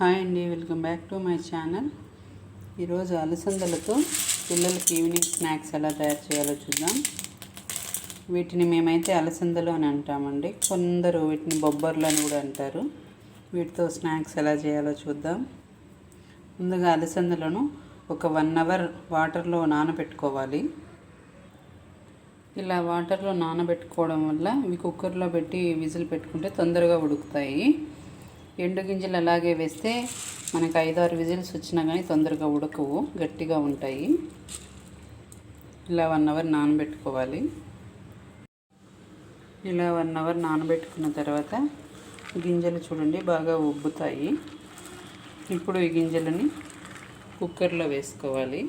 Hi అండి welcome back to my channel. ఈరోజు అలసందలతో పిల్లలకి ఈవినింగ్ స్నాక్స్ ఎలా తయారు చేయాలో చూద్దాం. వీటిని మేమైతే అలసందలు అని అంటామండి. కొందరు వీటిని బొబ్బర్లు అని కూడా అంటారు. వీటితో స్నాక్స్ ఎలా చేయాలో చూద్దాం. ముందుగా అలసందలను ఒక వన్ అవర్ వాటర్లో నానబెట్టుకోవాలి. ఇలా వాటర్లో నానబెట్టుకోవడం వల్ల ఇవి కుక్కర్లో పెట్టి విజిల్ పెట్టుకుంటే తొందరగా ఉడుకుతాయి. ఎండు గింజలు అలాగే వేస్తే మనకు ఐదారు విజిల్స్ వచ్చినా కానీ తొందరగా ఉడకవు గట్టిగా ఉంటాయి. ఇలా వన్ అవర్ నానబెట్టుకోవాలి. ఇలా వన్ అవర్ నానబెట్టుకున్న తర్వాత గింజలు చూడండి బాగా ఉబ్బుతాయి. ఇప్పుడు ఈ గింజలని కుక్కర్లో వేసుకోవాలి.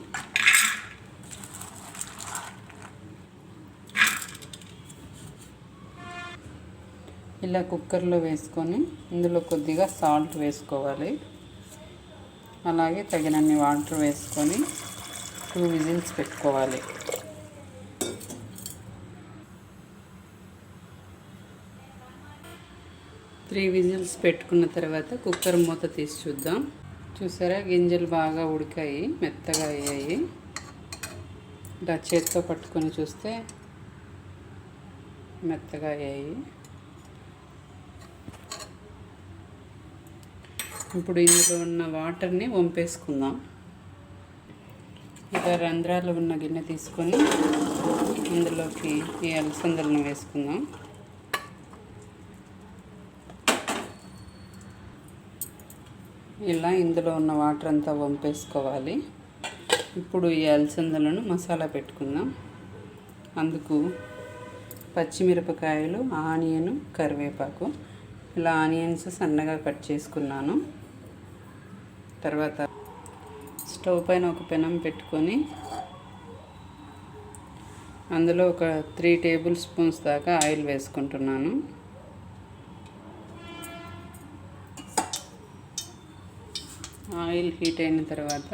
ఇలా కుక్కర్లో వేసుకొని ఇందులో కొద్దిగా సాల్ట్ వేసుకోవాలి. అలాగే తగినన్ని వాటర్ వేసుకొని టూ విజిల్స్ పెట్టుకోవాలి. త్రీ విజిల్స్ పెట్టుకున్న తర్వాత కుక్కర్ మూత తీసి చూద్దాం. చూసారా గింజలు బాగా ఉడికాయి మెత్తగా అయ్యాయి. ఇలా చేతితో పట్టుకొని చూస్తే మెత్తగా అయ్యాయి. ఇప్పుడు ఇందులో ఉన్న వాటర్ని వంపేసుకుందాం. ఇక రంధ్రాలు ఉన్న గిన్నె తీసుకొని ఇందులోకి ఈ అలసందలను వేసుకుందాం. ఇలా ఇందులో ఉన్న వాటర్ అంతా వంపేసుకోవాలి. ఇప్పుడు ఈ అలసందలను మసాలా పెట్టుకుందాం. అందుకు పచ్చిమిరపకాయలు ఆనియన్ కరివేపాకు. ఇలా ఆనియన్స్ సన్నగా కట్ చేసుకున్నాను. తర్వాత స్టవ్ పైన ఒక పెనం పెట్టుకొని అందులో ఒక త్రీ టేబుల్ స్పూన్స్ దాకా ఆయిల్ వేసుకుంటున్నాను. ఆయిల్ హీట్ అయిన తర్వాత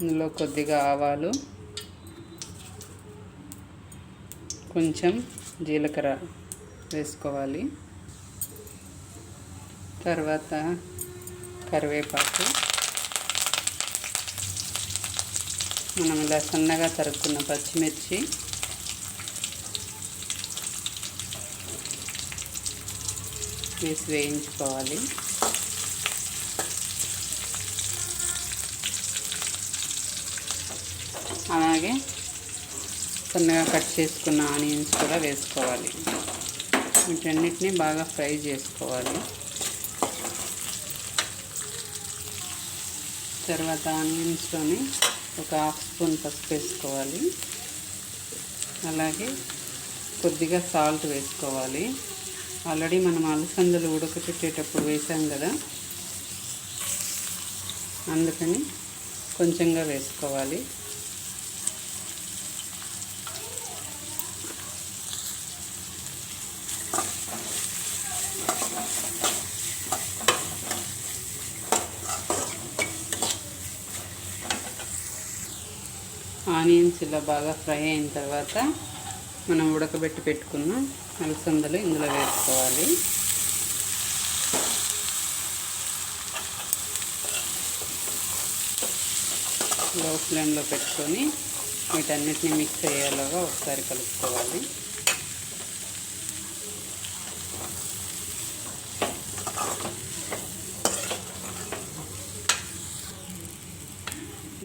ఇందులో కొద్దిగా ఆవాలు కొంచెం జీలకర్ర వేసుకోవాలి. తర్వాత కరివేపాకు. మనం ఇలా సన్నగా తరుక్కున్న పచ్చిమిర్చి. వేసి వేయించుకోవాలి. అలాగే సన్నగా కట్ చేసుకున్న ఆనియన్స్ కూడా వేసుకోవాలి. వీటన్నిటిని బాగా ఫ్రై చేసుకోవాలి. తర్వాత ఆనియన్స్లోని ఒక హాఫ్ స్పూన్ పసుపు వేసుకోవాలి. అలాగే కొద్దిగా సాల్ట్ వేసుకోవాలి. ఆల్రెడీ మనం అలసందలు ఉడకపెట్టేటప్పుడు వేసాం కదా. అందుకని కొంచెంగా వేసుకోవాలి. ఆనియన్స్ ఇలా బాగా ఫ్రై అయిన తర్వాత మనం ఉడకబెట్టి పెట్టుకున్న అలసందలు ఇందులో వేసుకోవాలి. లో ఫ్లేమ్లో పెట్టుకొని వీటన్నిటిని మిక్స్ అయ్యేలాగా ఒకసారి కలుపుకోవాలి.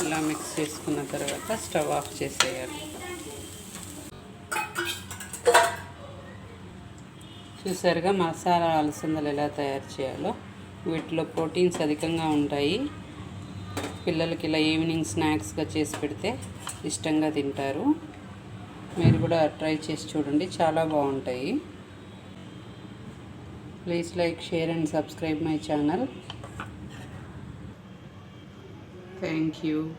ఇలా మిక్స్ చేసుకున్న తర్వాత స్టవ్ ఆఫ్ చేసేయాలి. చూసారుగా మసాలా అలసందలు ఎలా తయారు చేయాలో? వీటిలో ప్రోటీన్స్ అధికంగా ఉంటాయి. పిల్లలకి ఇలా ఈవినింగ్ స్నాక్స్గా చేసి పెడితే ఇష్టంగా తింటారు. మీరు కూడా ట్రై చేసి చూడండి చాలా బాగుంటాయి. Please like share and subscribe my channel. Thank you.